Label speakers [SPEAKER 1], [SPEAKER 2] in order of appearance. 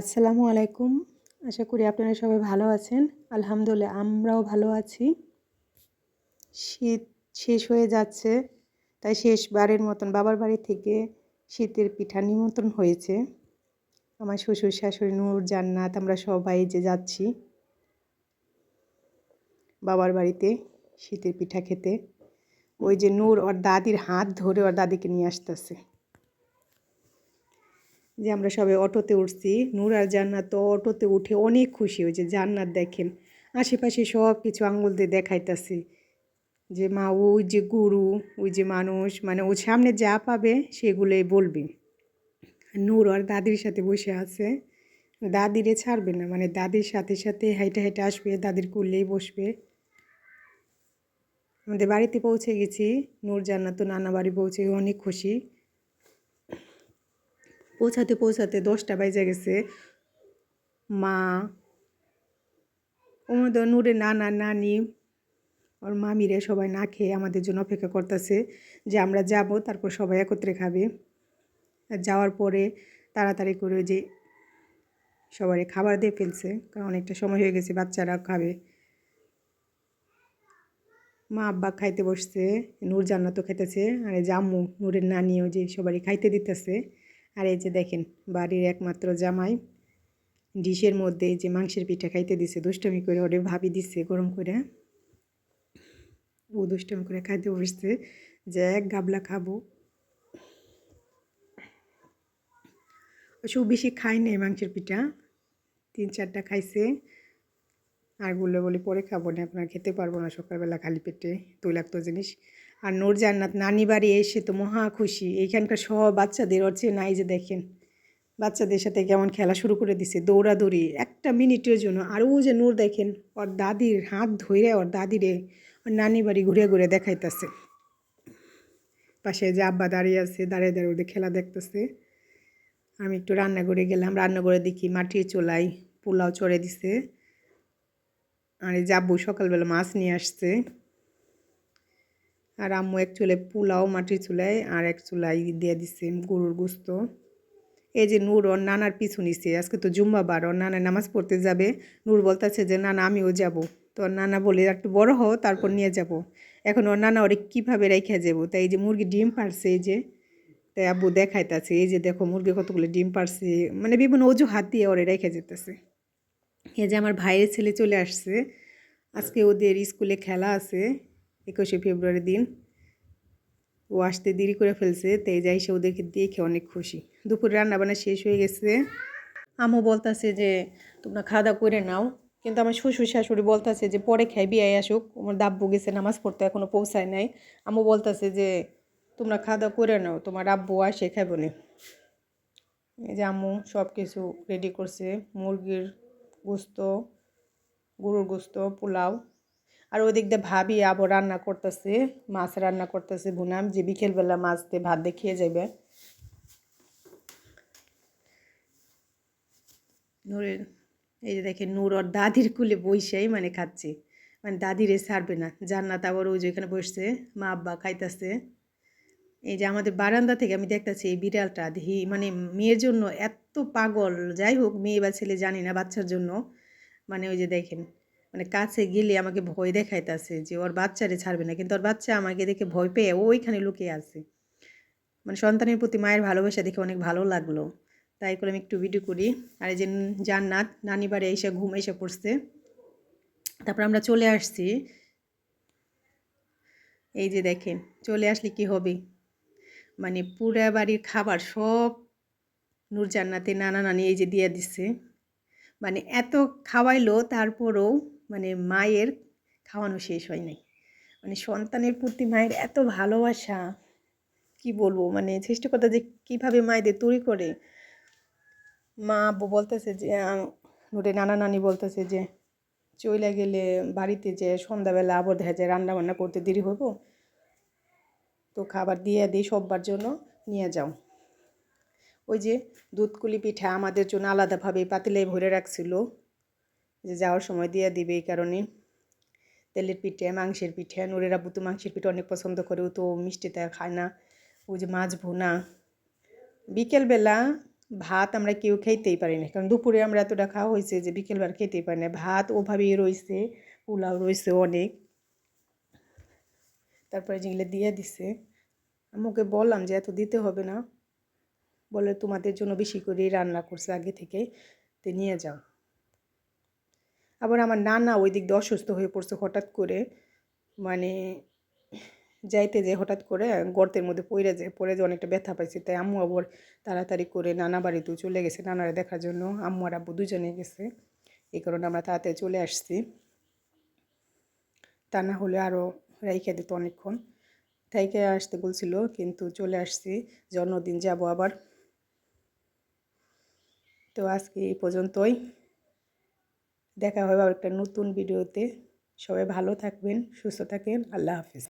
[SPEAKER 1] আসসালামু আলাইকুম। আশা করি আপনারা সবাই ভালো আছেন। আলহামদুলিল্লাহ, আমরাও ভালো আছি। শীত শেষ হয়ে যাচ্ছে, তাই শেষবারের মতন বাবার বাড়ি থেকে শীতের পিঠা নিমন্ত্রণ হয়েছে। আমার শ্বশুর শাশুড়ি নূর, জান্নাত, আমরা সবাই যে যাচ্ছি বাবার বাড়িতে শীতের পিঠা খেতে। ওই যে নূর ওর দাদির হাত ধরে ওর দাদিকে নিয়ে আসতেছে। যে আমরা সবাই অটোতে উঠছি, নূর আর জান্নাত তো অটোতে উঠে অনেক খুশি হয়েছে, জান্নাত দেখেন। আশেপাশে সব কিছু আঙুল দিয়ে দেখাইতেছে যে মা, ওই যে গুরু, ওই যে মানুষ মানে ও সামনে যা পাবে সেগুলোই বলবে। নূর আর দাদির সাথে বসে আছে। দাদিরে ছাড়বে না মানে দাদির সাথে সাথে হাইটে হাইটে আসবে, দাদির কুললেই বসবে। আমাদের বাড়িতে পৌঁছে গেছি, নূর জান্নাত নানা বাড়ি পৌঁছে অনেক খুশি। পৌঁছাতে পৌঁছাতে দশটা বাজে গেছে। মা ওমদের নূরে নানা, নানি, ওর মামিরে সবাই না খেয়ে আমাদের জন্য অপেক্ষা করতেছে যে আমরা যাব, তারপর সবাই একত্রে খাবে। আর যাওয়ার পরে তাড়াতাড়ি করে যে সবাই খাবার দিয়ে ফেলছে, কারণ অনেকটা সময় হয়ে গেছে বাচ্চারা খাবে। মা আব্বা খাইতে বসছে, নূর জান্নাতও খাইতেছে, আর জাম্মু নূরের নানিও যে সবারই খাইতে দিতেছে। আর এই যে দেখেন, বাড়ির একমাত্র জামাই ডিশের মধ্যে যে মাংসের পিঠা খাইতে দিছে, দুষ্টমি করে ওরে ভাবি দিচ্ছে গরম করে। ও দুষ্টমি করে খাইতে বসছে যে এক গাবলা খাব। সব বেশি খাই নেই মাংসের পিঠা, তিন চারটা খাইছে। আর বললে বলে পরে খাব না আপনার খেতে পারব না সকালবেলা খালি পেটে তৈলাক্ত জিনিস। আর নূর জান্নাত নানি বাড়ি এসে তো মহা খুশি। এইখানকার সব বাচ্চাদের ওর নাই যে দেখেন। বাচ্চাদের সাথে কেমন খেলা শুরু করে দিছে, দৌড়াদৌড়ি। একটা মিনিটের জন্য আর ও যে নূর দেখেন, ওর দাদির হাত ধরে ওর দাদিরে ওর নানি বাড়ি ঘুরে ঘুরে দেখাইতেছে। পাশে যে আব্বা দাঁড়িয়ে আছে, দাঁড়িয়ে দাঁড়িয়ে ওদের খেলা দেখতেছে। আমি একটু রান্না করে গেলাম রান্না করে দেখি মাটির চোলাই পোলাও চড়ে দিছে। আর এই যাব সকালবেলা মাছ নিয়ে আসছে। আর আম্মু এক চুলে পোলাও মাটির চুলায় আর এক চুলাই দিয়ে দিচ্ছে গরুর গোস্ত। এই যে নূর, ওর নানার পিছু নিছে। আজকে তো জুম্মা বার ওর নানা নামাজ পড়তে যাবে। নূর বলতেছে যে, নানা, আমিও যাব। তো ওর নানা বলে, একটু বড় হও, তারপর নিয়ে যাব। এখন ওর নানা ওরে কীভাবে রেখে যাব? তাই এই যে মুরগি ডিম পারছে, এই যে। তাই আব্বু দেখাইতেছে, এই যে দেখো মুরগি কতগুলো ডিম পারছে। মানে বিভিন্ন অজুহাত দিয়ে ওরে রেখে যেতেছে। এই যে আমার ভাইয়ের ছেলে চলে আসছে। আজকে ওদের স্কুলে খেলা আছে। একুশে ফেব্রুয়ারি দিন। ও আসতে দেরি করে ফেলছে তাই যাই সে ওদেরকে দেখে অনেক খুশি। দুপুর রান্নাবান্না শেষ হয়ে গেছে। আমও বলতাছে যে, তোমরা খাওয়া করে নাও। কিন্তু আমার শ্বশুর শাশুড়ি বলতেছে যে, পরে খাই বিয়ে আসুক। আমার দাব্বু গেছে, নামাজ পড়তে এখনও পৌঁছায় নাই। আমও বলতেছে যে, তোমরা খাওয়া করে নাও, তোমার আব্বু আসে, খাইব না। এই যে আম্মু সব কিছু রেডি করছে। মুরগির গোস্ত, গরুর গোস্ত, পোলাও। আর ওই দিক দিয়ে ভাবি আবার রান্না করতেছে, মাছ রান্না করতেছে ভুনাম যে বিকেলবেলা মাছ দিয়ে ভাত দিয়ে খেয়ে যাবে নূরের, এই যে দেখেন নূর ওর দাদির কুলে বইসাই মানে খাচ্ছে। মানে দাদিরে ছাড়বে না, জান্নাত আবার ওই যে এখানে বসছে, মা আব্বা খাইতেছে। এই যে আমাদের বারান্দা থেকে আমি দেখতেছি এই বিড়ালটা দেখি মানে মেয়ের জন্য এত পাগল, যাই হোক, মেয়ে বা ছেলে জানি না বাচ্চার জন্য। মানে ওই যে দেখেন মানে কাছে গেলে আমাকে ভয় দেখাইতেছে যে ওর বাচ্চারে ছাড়বে না। কিন্তু ওর বাচ্চা আমাকে দেখে ভয় পেয়ে ওইখানে লুকিয়ে আছে। মানে সন্তানের প্রতি মায়ের ভালোবাসা দেখে অনেক ভালো লাগল। তাই করে আমি একটু ভিডিও করি। আর এই যে জান্নাত, নানি বাড়ি এসে ঘুম এসে পড়ছে। তারপর আমরা চলে আসছি। এই যে দেখেন, চলে আসলে কি হবে? মানে পুরা বাড়ির খাবার সব নূর জান্নাতে নানা নানি এই যে দিয়ে দিচ্ছে মানে এত খাওয়াইলো, তারপরেও মানে মায়ের খাওয়ানো শেষ হয় নাই। মানে সন্তানের প্রতি মায়ের এত ভালোবাসা, কি বলব? মানে সৃষ্টিকর্তা যে কীভাবে মায়েদের তৈরি করে। মা বলতেছে যে নোটে নানা নানি বলতেছে যে, চইলে গেলে বাড়িতে যে সন্ধ্যাবেলা আবার দেখা যায় রান্না বান্না করতে দেরি হইব, তো খাবার দিয়ে দিই সববার জন্য, নিয়ে যাও। ওই যে দুধকুলি পিঠা আমাদের জন্য আলাদাভাবে পাতিলে ভরে রাখছিল। যে যাওয়ার সময় দিয়ে দিবে এই কারণে। তেলের পিঠে, মাংসের পিঠে। নুরের আব্বু তো মাংসের পিঠে অনেক পছন্দ করে। ও তো মিষ্টিটা খায় না। ওই যে মাছ ভুনা। বিকেলবেলা ভাত আমরা কেউ খেতেই পারি না। কারণ দুপুরে আমরা এতটা খাওয়া হয়েছে যে বিকেলবার খেতেই পারি না। ভাত ওভাবেই রয়েছে, পোলাও রয়েছে অনেক। তারপরে যেগুলো দিয়ে দিছে। আমাকে বললাম যে, এত দিতে হবে না। বলে, তোমাদের জন্য বেশি করেই রান্না করছে আগে থেকে। তে নিয়ে যাও। আবার আমার নানা ওই দিক দিয়ে অসুস্থ হয়ে পড়ছে হঠাৎ করে মানে যাইতে যে হঠাৎ করে গর্তের মধ্যে পড়ে যায় পড়ে যে অনেকটা ব্যথা পাইছে। তাই আম্মু আবার তাড়াতাড়ি করে নানা বাড়িতেও চলে গেছে, নানারে দেখার জন্য। আম্মু আর আব্বু দুজনে গেছে, এই কারণে আমরা তাড়াতাড়ি চলে আসছি। তা না হলে আরও রাইখে দিত অনেকক্ষণ। থাইকে আসতে বলছিল, কিন্তু চলে আসছি, জন্মদিন যাব আবার। তো আজকে এই পর্যন্তই। দেখা হবে একটা নতুন ভিডিওতে সবাই ভালো থাকবেন সুস্থ থাকেন আল্লাহ হাফিজ।